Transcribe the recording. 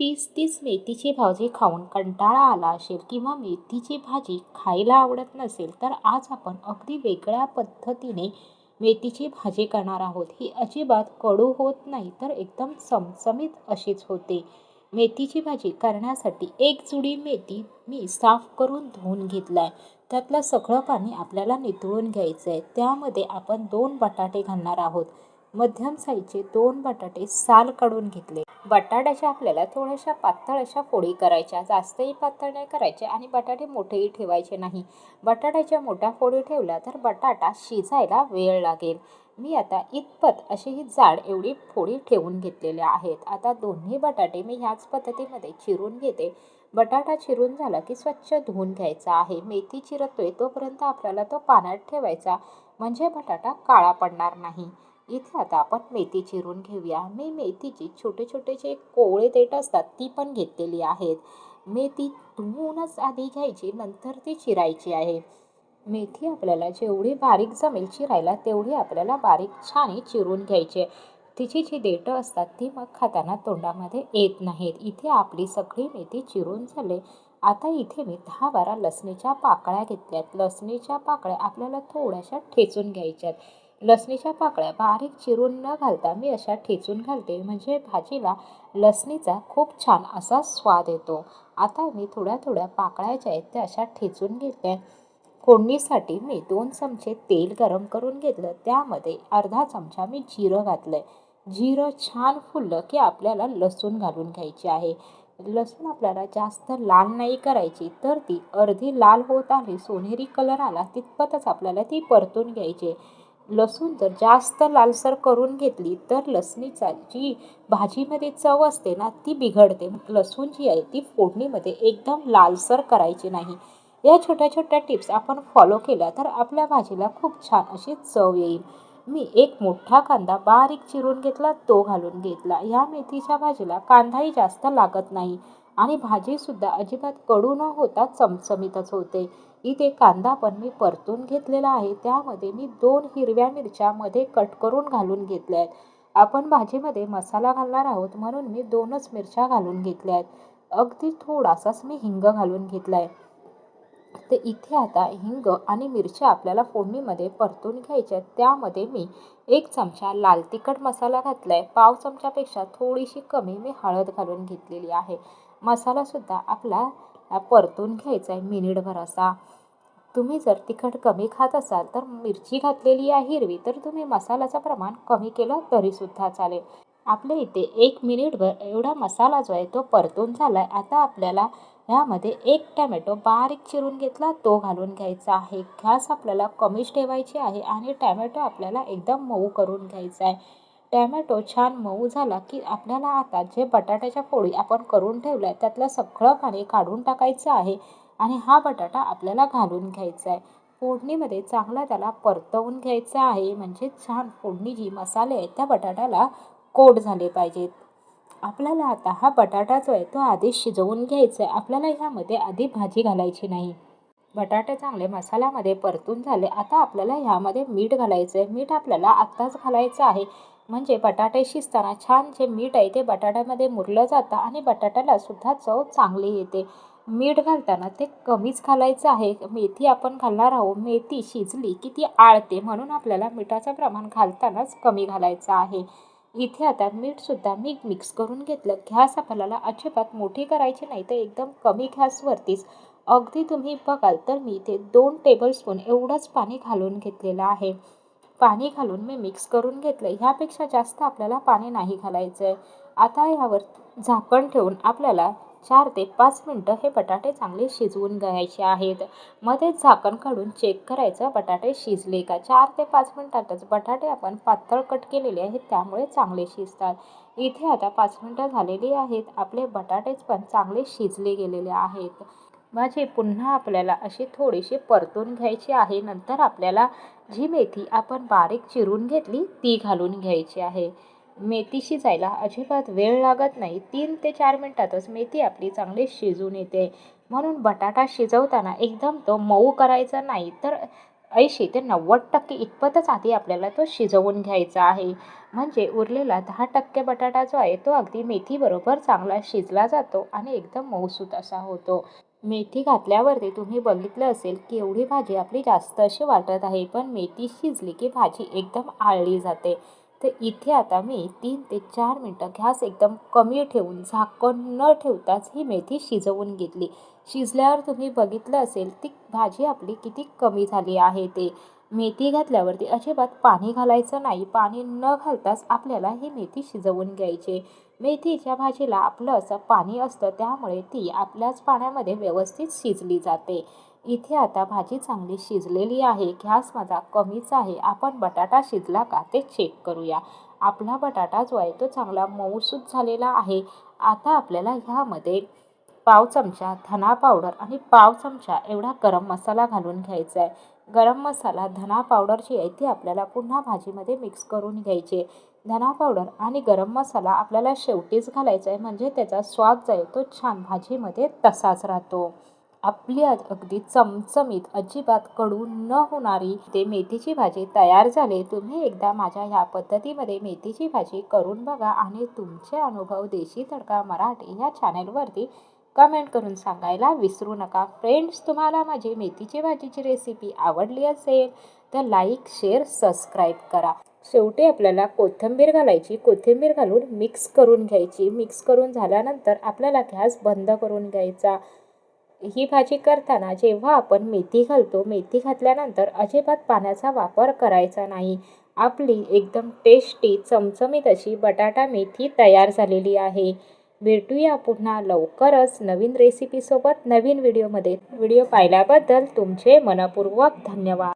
तीस तीस मेथीची भाजी खाऊन कंटाळा आला असेल किंवा मेथीची भाजी खायला आवडत नसेल तर आज आपण अगदी वेगळ्या पद्धतीने मेथीची भाजी करणार आहोत. ही अजिबात कडू होत नाही तर एकदम चमचमीत अशीच होते. मेथीची भाजी करण्यासाठी एक जुडी मेथी मी साफ करून धुवून घेतला आहे त्यातलं सगळं पाणी आपल्याला नितळून घ्यायचं आहे त्यामध्ये आपण दोन बटाटे घालणार आहोत. मध्यम साईजचे दोन बटाटे साल काढून घेतले. बटाट्याच्या आपल्याला थोड्याशा पातळ अशा फोडी करायच्या जास्तही पातळ नाही करायच्या आणि बटाटे मोठेही ठेवायचे नाही. बटाट्याच्या मोठ्या फोडी ठेवल्या तर बटाटा शिजायला वेळ लागेल. मी आता इतपत अशी ही जाड एवढी फोडी ठेवून घेतलेल्या आहेत. आता दोन्ही बटाटे मी ह्याच पद्धतीमध्ये चिरून घेते. बटाटा चिरून झाला की स्वच्छ धुवून घ्यायचा आहे. मेथी चिरतोय तोपर्यंत आपल्याला तो पाण्यात ठेवायचा म्हणजे बटाटा काळा पडणार नाही. इथे आता आपण मेथी चिरून घेऊया. मी मेथीची छोटे छोटे जे कोवळे देठ असतात ती पण घेतलेली आहेत. मेथी धुवूनच आधी घ्यायची नंतर ती चिरायची आहे. मेथी आपल्याला जेवढी बारीक जमेल चिरायला तेवढी आपल्याला बारीक छान चिरून घ्यायची तिची जी देठं असतात ती मग खाताना तोंडामध्ये येत नाहीत. इथे आपली सगळी मेथी चिरून झाले. आता इथे मी दहा बारा लसणीच्या पाकळ्या घेतल्यात. लसणीच्या पाकळ्या आपल्याला थोड्याशा ठेचून घ्यायच्यात. लसणीच्या पाकळ्या बारीक चिरून न घालता मी अशा ठेचून घालते. म्हणजे भाजीला लसणीचा खूप छान असा स्वाद येतो. आता मी थोड्या थोड्या पाकळ्या ज्या आहेत त्या अशा ठेचून घेतल्या फोडणीसाठी मी दोन चमचे तेल गरम करून घेतलं. त्यामध्ये अर्धा चमचा मी जिरं घातलं जिरं छान फुललं की आपल्याला लसूण घालून घ्यायची आहे. लसूण आपल्याला जास्त लाल नाही करायची तर ती अर्धी लाल होत आली सोनेरी कलर आला तितपतच आपल्याला ती परतून घ्यायची लसूण जर जास्त लालसर करून घेतली तर लसणीचा जी भाजीमध्ये चव असते ना ती बिघडते. लसूण जी आहे ती फोडणीमध्ये एकदम लालसर करायची नाही. या छोट्या छोट्या टिप्स आपण फॉलो केल्या तर आपल्या भाजीला खूप छान अशी चव येईल. मी एक मोठा कांदा बारीक चिरून घेतला तो घालून घेतला. या मेथीच्या भाजीला कांदाही जास्त लागत नाही आणि भाजीसुद्धा अजिबात कडू न होता चमचमीतच होते. इथे कांदा पण मी परतून घेतलेला आहे. त्यामध्ये मी दोन हिरव्या मिरच्या मध्ये कट करून घालून घेतल्या आहेत. आपण भाजीमध्ये मसाला घालणार आहोत म्हणून मी दोनच मिरच्या घालून घेतल्या आहेत. अगदी थोडासाच मी हिंग घालून घेतला आहे. तर इथे आता हिंग आणि मिरच्या आपल्याला फोडणीमध्ये परतून घ्यायच्या त्यामध्ये मी एक चमचा लाल तिखट मसाला घातला आहे पाव चमच्यापेक्षा थोडीशी कमी मी हळद घालून घेतलेली आहे. मसालासुद्धा आपला परतून घ्यायचा आहे मिनिटभर असा. तुम्ही जर तिखट कमी खात असाल तर मिरची घातलेली आहे हिरवी तर तुम्ही मसाल्याचं प्रमाण कमी केलं तरीसुद्धा चालेल. आपल्या इथे एक मिनिटभर एवढा मसाला जो आहे तो परतून झाला आहे आता आपल्याला ह्यामध्ये एक टॅमॅटो बारीक चिरून घेतला तो घालून घ्यायचा आहे. घास आपल्याला कमीच ठेवायची आहे आणि टॅमॅटो आपल्याला एकदम मऊ करून घ्यायचा आहे. टॅमॅटो छान मऊ झाला की आपल्याला आता जे बटाट्याच्या पोळी आपण करून ठेवल्या त्यातलं सगळं पाणी काढून टाकायचं आहे. आणि हा बटाटा आपल्याला घालून घ्यायचा आहे. फोडणीमध्ये चांगला त्याला परतवून घ्यायचा आहे. म्हणजे छान फोडणी जी मसाले आहेत त्या बटाट्याला कोट झाले पाहिजेत. आपल्याला आता हा बटाटा जो आहे तो आधी शिजवून घ्यायचा आहे. आपल्याला ह्यामध्ये आधी भाजी घालायची नाही. बटाटे चांगले मसाल्यामध्ये परतून झाले. आता आपल्याला ह्यामध्ये मीठ घालायचं आहे. मीठ आपल्याला आत्ताच घालायचं आहे. म्हणजे बटाटे शिजताना छान जे मीठ आहे ते बटाट्यामध्ये मुरलं जातं आणि बटाट्याला सुद्धा चव चांगली येते. मीठ घालताना ते कमीच घालायचं आहे. मेथी आपण घालणार आहोत. मेथी शिजली की ती आळते. म्हणून आपल्याला मिठाचं प्रमाण घालतानाच कमी घालायचं आहे. इथे आता मीठसुद्धा मी मिक्स करून घेतलं. घॅस आपल्याला अजिबात मोठी करायची नाही तर एकदम कमी घॅसवरतीच अगदी तुम्ही बघाल तर मी इथे दोन टेबलस्पून एवढंच पाणी घालून घेतलेलं आहे. पाणी घालून मी मिक्स करून घेतलं. ह्यापेक्षा जास्त आपल्याला पाणी नाही घालायचं आहे आता यावर झाकण ठेवून आपल्याला चार ते पाच मिनटं हे बटाटे चांगले शिजवून घ्यायचे आहेत. मध्येच झाकण काढून चेक करायचं बटाटे शिजले का? चार ते पाच मिनटातच बटाटे आपण पातळ कट केलेले आहेत त्यामुळे चांगले शिजतात. इथे आता पाच मिनटं झालेली आहेत आपले बटाटेच पण चांगले शिजले गेलेले आहेत. भाजी पुन्हा आपल्याला अशी थोडीशी परतून घ्यायची आहे नंतर आपल्याला जी मेथी आपण बारीक चिरून घेतली ती घालून घ्यायची आहे. मेथी शिजायला अजिबात वेळ लागत नाही. तीन ते चार मिनटातच मेथी आपली चांगली शिजून येते. म्हणून बटाटा शिजवताना एकदम तो मऊ करायचा नाही तर ऐंशी ते नव्वद टक्के इतपतच आधी आपल्याला तो शिजवून घ्यायचा आहे. म्हणजे उरलेला दहा टक्के बटाटा जो आहे तो अगदी मेथीबरोबर चांगला शिजला जातो आणि एकदम मऊसूत असा होतो. मेथी घातल्यावरती तुम्ही बघितलं असेल की एवढी भाजी आपली जास्त अशी वाटत आहे पण मेथी शिजली की भाजी एकदम आळली जाते. तर इथे आता मी तीन ते चार मिनटं घ्यास एकदम कमी ठेवून झाकण न ठेवताच ही मेथी शिजवून घेतली. शिजल्यावर तुम्ही बघितलं असेल ती भाजी आपली किती कमी झाली आहे ते. मेथी घातल्यावरती अजिबात पाणी घालायचं नाही. पाणी न घालताच आपल्याला ही मेथी शिजवून घ्यायची. मेथीच्या भाजीला आपलं असं पाणी असतं त्यामुळे ती आपल्याच पाण्यामध्ये व्यवस्थित शिजली जाते. इथे आता भाजी चांगली शिजलेली आहे घ्यास माझा कमीच आहे आपण बटाटा शिजला का ते चेक करूया. आपला बटाटा जो आहे तो चांगला मऊसूत झालेला आहे. आता आपल्याला ह्यामध्ये पाव चमचा धना पावडर आणि पाव चमचा एवढा गरम मसाला घालून घ्यायचा आहे. गरम मसाला धना पावडर जी आहे ती आपल्याला पुन्हा भाजीमध्ये मिक्स करून घ्यायची धना पावडर आणि गरम मसाला आपल्याला शेवटीच घालायचा आहे म्हणजे त्याचा स्वाद जो आहे तो छान भाजीमध्ये तसाच राहतो. आपली अगदी चमचमीत अजिबात कडू न होणारी ते मेथीची भाजी तयार झाली. तुम्ही एकदा माझ्या ह्या पद्धतीमध्ये मेथीची भाजी करून बघा आणि तुमचे अनुभव देशी तडका मराठी ह्या चॅनेलवरती कमेंट करून सांगायला विसरू नका. फ्रेंड्स तुम्हाला माझी मेथीची भाजीची रेसिपी आवडली असेल तर लाईक शेअर सबस्क्राईब करा. शेवटी आपल्याला कोथिंबीर घालायची. कोथिंबीर घालून मिक्स करून घ्यायची. मिक्स करून झाल्यानंतर आपल्याला गॅस बंद करून घ्यायचा. ही भाजी करताना जेव्हा आपण मेथी घालतो मेथी घातल्यानंतर अजिबात पाण्याचा वापर करायचा नाही. आपली एकदम टेस्टी चमचमीत अशी बटाटा मेथी तयार झालेली आहे. भेटूया पुन्हा लवकरच नवीन रेसिपीसोबत नवीन व्हिडिओमध्ये व्हिडिओ पाहिल्याबद्दल तुमचे मनपूर्वक धन्यवाद.